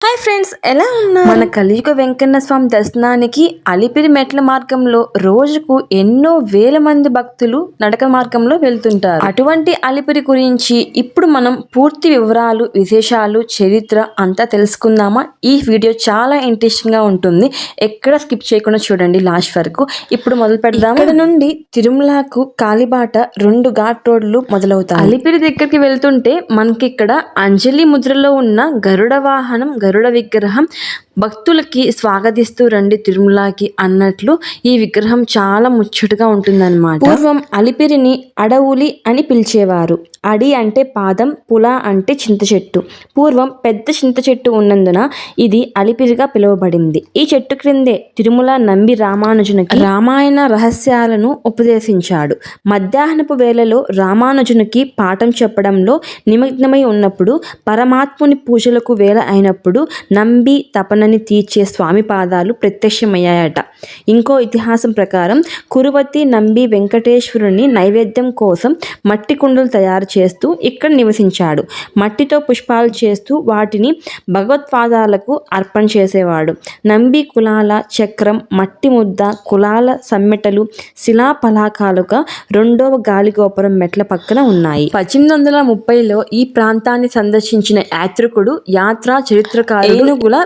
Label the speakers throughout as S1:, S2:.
S1: Hi friends ఎలా ఉన్నారు? మన కలియుగ వెంకన్న స్వామి దర్శనానికి అలిపిరి మెట్ల మార్గంలో రోజుకు ఎన్నో వేల మంది భక్తులు నడక మార్గంలో వెళ్తుంటారు. అటువంటి అలిపిరి గురించి ఇప్పుడు మనం పూర్తి వివరాలు విశేషాలు చరిత్ర అంతా తెలుసుకుందామా? ఈ వీడియో చాలా ఇంట్రెస్టింగ్గా ఉంటుంది. ఎక్కడ స్కిప్ చేయకుండా చూడండి లాస్ట్ వరకు. ఇప్పుడు మొదలు పెడదాం ఇక్కడ నుండి తిరుమలకు కాలిబాట రెండు ఘాట్ రోడ్లు మొదలవుతాయి. అలిపిరి దగ్గరికి వెళ్తుంటే మనకి ఇక్కడ అంజలి ముద్రలో ఉన్న గరుడ వాహనం గరుడ విగ్రహం భక్తులకి స్వాగతిస్తూ రండి తిరుమలకి అన్నట్లు ఈ విగ్రహం చాలా ముచ్చటగా ఉంటుందన్నమాట. పూర్వం అలిపిరిని అడవులి అని పిలిచేవారు. అడి అంటే పాదం పుల అంటే చింత చెట్టు. పూర్వం పెద్ద చింత చెట్టు ఉన్నందున ఇది అలిపిరిగా పిలువబడింది. ఈ చెట్టు క్రిందే తిరుమల నంబి రామానుజునికి రామాయణ రహస్యాలను ఉపదేశించాడు. మధ్యాహ్నపు వేళలో రామానుజునికి పాఠం చెప్పడంలో నిమగ్నమై ఉన్నప్పుడు పరమాత్ముని పూజలకు వేళ అయినప్పుడు నంబి తపనని తీర్చే స్వామి పాదాలు ప్రత్యక్షమయ్యాయట. ఇంకో ఇతిహాసం ప్రకారం కురువతి నంబి వెంకటేశ్వరుని నైవేద్యం కోసం మట్టి కుండలు తయారు చేస్తూ ఇక్కడ నివసించాడు. మట్టితో పుష్పాలు చేస్తూ వాటిని భగవత్పాదాలకు అర్పణ చేసేవాడు. నంబి కులాల చక్రం మట్టి ముద్ద కులాల సమ్మెటలు శిలా పలాకాలుగా రెండవ గాలిగోపురం మెట్ల పక్కన ఉన్నాయి. పద్దెనిమిది వందల ముప్పైలో ఈ ప్రాంతాన్ని సందర్శించిన యాత్రికుడు యాత్ర చరిత్రకారు ఏనుగుల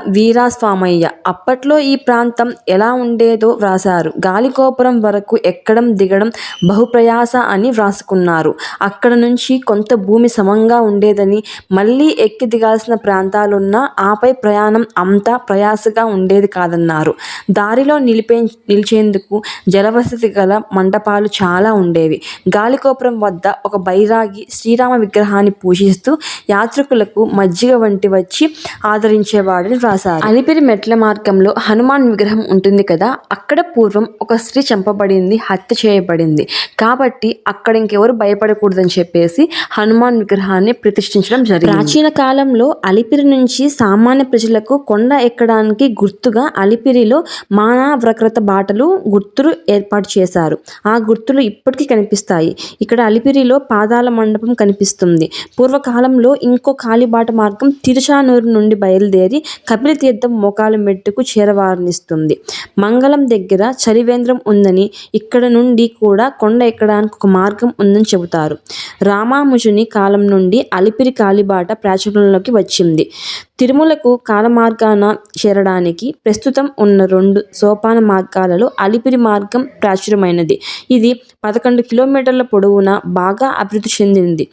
S1: స్వామయ్య అప్పట్లో ఈ ప్రాంతం ఎలా ఉండేదో వ్రాసారు గాలిగోపురం వరకు ఎక్కడం దిగడం బహుప్రయాస అని వ్రాసుకున్నారు. అక్కడ నుంచి కొంత భూమి సమంగా ఉండేదని మళ్ళీ ఎక్కి దిగాల్సిన ప్రాంతాలున్నా ఆపై ప్రయాణం అంతా ప్రయాసగా ఉండేది కాదన్నారు. దారిలో నిలిపే నిలిచేందుకు జలవసతి గల మండపాలు చాలా ఉండేవి. గాలిగోపురం వద్ద ఒక బైరాగి శ్రీరామ విగ్రహాన్ని పూజిస్తూ యాత్రికులకు మజ్జిగ వంటి వచ్చి ఆదరించేవాడని వ్రాసారు అలిపిరి మెట్ల మార్గంలో హనుమాన్ విగ్రహం ఉంటుంది కదా అక్కడ పూర్వం ఒక స్త్రీ చంపబడింది హత్య చేయబడింది. కాబట్టి అక్కడ ఇంకెవరు భయపడకూడదని చెప్పేసి హనుమాన్ విగ్రహాన్ని ప్రతిష్ఠించడం జరిగింది. ప్రాచీన కాలంలో అలిపిరి నుంచి సామాన్య ప్రజలకు కొండ ఎక్కడానికి గుర్తుగా అలిపిరిలో మానవ్రకృత బాటలు గుర్తులు ఏర్పాటు చేశారు. ఆ గుర్తులు ఇప్పటికీ కనిపిస్తాయి. ఇక్కడ అలిపిరిలో పాదాల మండపం కనిపిస్తుంది. పూర్వకాలంలో ఇంకో కాలిబాట మార్గం తిరుచానూరు నుండి బయలుదేరి కపిల తీర్థ మోకాలు మెట్టుకు చేరవారనిస్తుంది. మంగళం దగ్గర చలివేంద్రం ఉందని ఇక్కడ నుండి కూడా కొండ ఎక్కడానికి ఒక మార్గం ఉందని చెబుతారు. రామానుజుని కాలం నుండి అలిపిరి కాలిబాట ప్రాచుర్యంలోకి వచ్చింది. తిరుమలకు కాలమార్గాన చేరడానికి ప్రస్తుతం ఉన్న రెండు సోపాన మార్గాలలో అలిపిరి మార్గం ప్రాచుర్యమైనది. ఇది పదకొండు కిలోమీటర్ల పొడవున బాగా అభివృద్ధి చెందింది.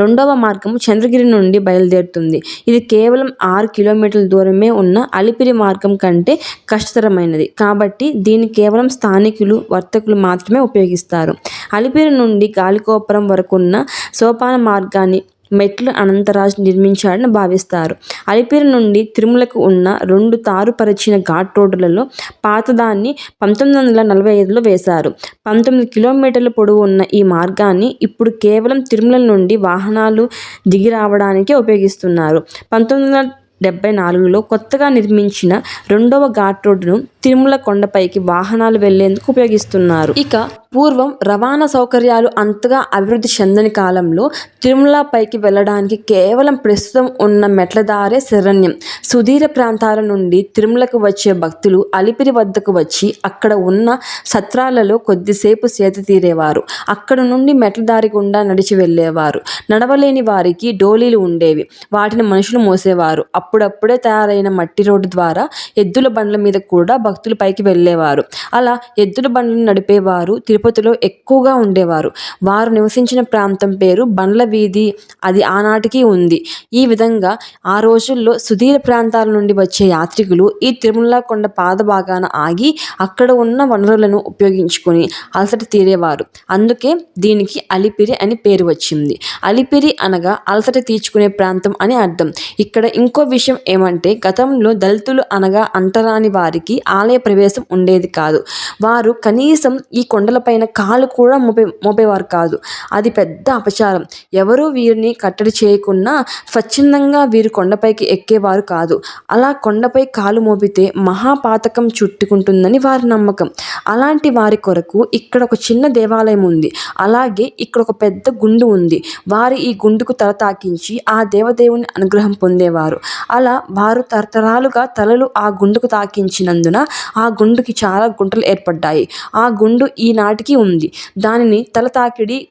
S1: రెండవ మార్గం చంద్రగిరి నుండి బయలుదేరుతుంది. ఇది కేవలం ఆరు కిలోమీటర్ల దూరమే ఉన్న అలిపిరి మార్గం కంటే కష్టతరమైనది. కాబట్టి దీన్ని కేవలం స్థానికులు వర్తకులు మాత్రమే ఉపయోగిస్తారు. అలిపిరి నుండి గాలిగోపురం వరకున్న సోపాన మార్గాన్ని మెట్లు అనంతరాజు నిర్మించాడని భావిస్తారు. అలిపిరి నుండి తిరుమలకు ఉన్న రెండు తారుపరిచిన ఘాట్ రోడ్డులలో పాతదాన్ని పంతొమ్మిది వందల నలభై ఐదులో వేశారు. పంతొమ్మిది కిలోమీటర్ల పొడవు ఉన్న ఈ మార్గాన్ని ఇప్పుడు కేవలం తిరుమల నుండి వాహనాలు దిగి రావడానికే ఉపయోగిస్తున్నారు. పంతొమ్మిది వందల డెబ్బై నాలుగులో కొత్తగా నిర్మించిన రెండవ ఘాట్ రోడ్డును తిరుమల కొండపైకి వాహనాలు వెళ్ళేందుకు ఉపయోగిస్తున్నారు. ఇక పూర్వం రవాణా సౌకర్యాలు అంతగా అభివృద్ధి చెందని కాలంలో తిరుమల పైకి వెళ్ళడానికి కేవలం ప్రస్తుతం ఉన్న మెట్లదారే శరణ్యం. సుదీర ప్రాంతాల నుండి తిరుమలకు వచ్చే భక్తులు అలిపిరి వద్దకు వచ్చి అక్కడ ఉన్న సత్రాలలో కొద్దిసేపు సేత తీరేవారు. అక్కడ నుండి మెట్లదారి గుండా నడిచి వెళ్ళేవారు. నడవలేని వారికి డోలీలు ఉండేవి. వాటిని మనుషులు మోసేవారు. అప్పుడప్పుడే తయారైన మట్టి రోడ్డు ద్వారా ఎద్దుల బండ్ల మీద కూడా భక్తులు పైకి వెళ్ళేవారు. అలా ఎద్దుల బండ్లను నడిపేవారు తిరుపతిలో ఎక్కువగా ఉండేవారు. వారు నివసించిన ప్రాంతం పేరు బండ్ల వీధి అది ఆనాటికి ఉంది. ఈ విధంగా ఆ రోజుల్లో సుదీర ప్రాంతాల నుండి వచ్చే యాత్రికులు ఈ తిరుమల కొండ పాద భాగాన ఆగి అక్కడ ఉన్న వనరులను ఉపయోగించుకొని అలసట తీరేవారు. అందుకే దీనికి అలిపిరి అని పేరు వచ్చింది. అలిపిరి అనగా అలసట తీర్చుకునే ప్రాంతం అని అర్థం. ఇక్కడ ఇంకో విషయం ఏమంటే గతంలో దళితులు అనగా అంటరాని వారికి ఆలయ ఆలయ ప్రవేశం ఉండేది కాదు. వారు కనీసం ఈ కొండలపైన కాలు కూడా మోపే మోపేవారు కాదు. అది పెద్ద అపచారం. ఎవరూ వీరిని కట్టడి చేయకుండా స్వచ్ఛందంగా వీరు కొండపైకి ఎక్కేవారు కాదు. అలా కొండపై కాలు మోపితే మహాపాతకం చుట్టుకుంటుందని వారి నమ్మకం. అలాంటి వారి కొరకు ఇక్కడ ఒక చిన్న దేవాలయం ఉంది. అలాగే ఇక్కడ ఒక పెద్ద గుండు ఉంది. వారు ఈ గుండుకు తల తాకించి ఆ దేవదేవుని అనుగ్రహం పొందేవారు. అలా వారు తరతరాలుగా తలలు ఆ గుండుకు తాకించినందున ఆ గుండుకి చాలా గుంటలు ఏర్పడ్డాయి. ఆ గుండు ఈనాటికి ఉంది. దానిని తల తాకిడి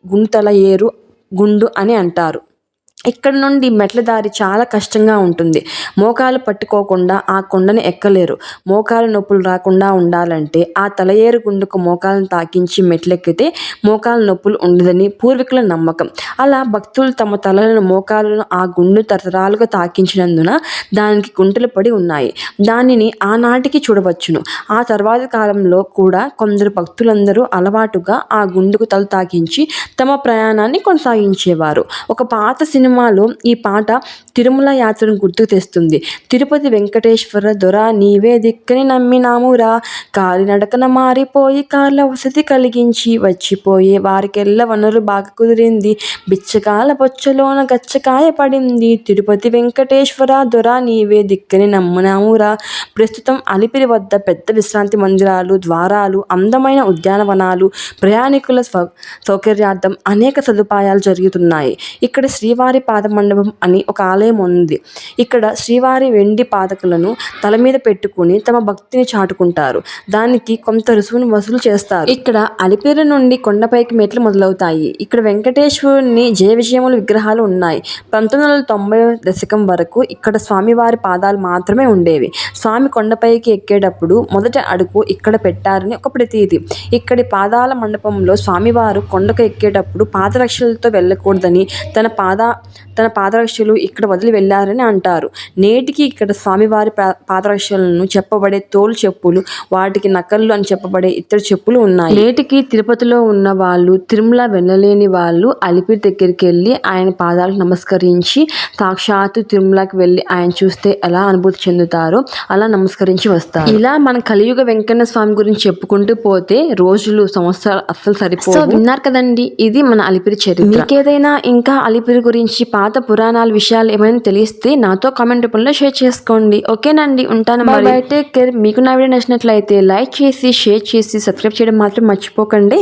S1: ఏరు గుండు అని అంటారు. ఇక్కడ నుండి మెట్ల దారి చాలా కష్టంగా ఉంటుంది. మోకాలు పట్టుకోకుండా ఆ కొండను ఎక్కలేరు. మోకాలు నొప్పులు రాకుండా ఉండాలంటే ఆ తలయేరు గుండుకు మోకాలను తాకించి మెట్లెక్కితే మోకాలు నొప్పులు ఉండదని పూర్వీకుల నమ్మకం. అలా భక్తులు తమ తలలను మోకాలను ఆ గుండు తరతరాలుగా తాకించినందున దానికి గుంటలు పడి ఉన్నాయి. దానిని ఆనాటికి చూడవచ్చును. ఆ తర్వాత కాలంలో కూడా కొందరు భక్తులందరూ అలవాటుగా ఆ గుండుకు తల తాకించి తమ ప్రయాణాన్ని కొనసాగించేవారు. ఒక పాత సినిమా సినిమాలో ఈ పాట తిరుమల యాత్రను గుర్తుకు తెస్తుంది. తిరుపతి వెంకటేశ్వర దొర నీవే దిక్కని నమ్మినామురా. కాలినడకన మారిపోయి కార్ల వసతి కలిగించి వచ్చిపోయే వారికెల్ల వనరు బాగా కుదిరింది. బిచ్చకాల బొచ్చలోన గచ్చకాయ పడింది. తిరుపతి వెంకటేశ్వర దొర నీవే దిక్కని నమ్మినామురా. ప్రస్తుతం అలిపిరి వద్ద పెద్ద విశ్రాంతి మందిరాలు ద్వారాలు అందమైన ఉద్యానవనాలు ప్రయాణికుల సౌకర్యార్థం అనేక సదుపాయాలు జరుగుతున్నాయి. ఇక్కడ శ్రీవారి పాద మండపం అని ఒక ఆలయం ఉంది. ఇక్కడ శ్రీవారి వెండి పాదకులను తల మీద పెట్టుకుని తమ భక్తిని చాటుకుంటారు. దానికి కొంత రుసుమును వసూలు చేస్తారు. ఇక్కడ అలిపేరు నుండి కొండపైకి మెట్లు మొదలవుతాయి. ఇక్కడ వెంకటేశ్వరుని జయ విజయముల విగ్రహాలు ఉన్నాయి. పంతొమ్మిది వందల తొంభై దశకం వరకు ఇక్కడ స్వామివారి పాదాలు మాత్రమే ఉండేవి. స్వామి కొండపైకి ఎక్కేటప్పుడు మొదటి అడుగు ఇక్కడ పెట్టారని ఒక ప్రతీతి. ఇక్కడి పాదాల మండపంలో స్వామివారు కొండకు ఎక్కేటప్పుడు పాదరక్షలతో వెళ్ళకూడదని తన పాద తన పాదరక్షలు ఇక్కడ వదిలి వెళ్ళారని అంటారు. నేటికి ఇక్కడ స్వామివారి పాదరక్షలను చెప్పబడే తోలు చెప్పులు వాటికి నకళ్ళు అని చెప్పబడే ఇతర చెప్పులు ఉన్నాయి. నేటికి తిరుపతిలో ఉన్న వాళ్ళు తిరుమల వెళ్ళలేని వాళ్ళు అలిపిరి దగ్గరికి వెళ్ళి ఆయన పాదాలకు నమస్కరించి సాక్షాత్తు తిరుమలకి వెళ్ళి ఆయన చూస్తే ఎలా అనుభూతి చెందుతారో అలా నమస్కరించి వస్తారు. ఇలా మన కలియుగ వెంకన్న స్వామి గురించి చెప్పుకుంటూ పోతే రోజులు సంవత్సరాలు అస్సలు సరిపోవు. విన్నారు కదండి ఇది మన అలిపిరి చరిత్ర. మీకేదైనా ఇంకా అలిపిరి గురించి పాత పురాణాల విషయాలు ఏమైనా తెలిస్తే నాతో కామెంట్ రూపంలో షేర్ చేసుకోండి. ఓకేనండి ఉంటాను మరి. టేక్ కేర్ మీకు నా వీడియో నచ్చినట్లయితే లైక్ చేసి షేర్ చేసి సబ్స్క్రైబ్ చేయడం మాత్రం మర్చిపోకండి.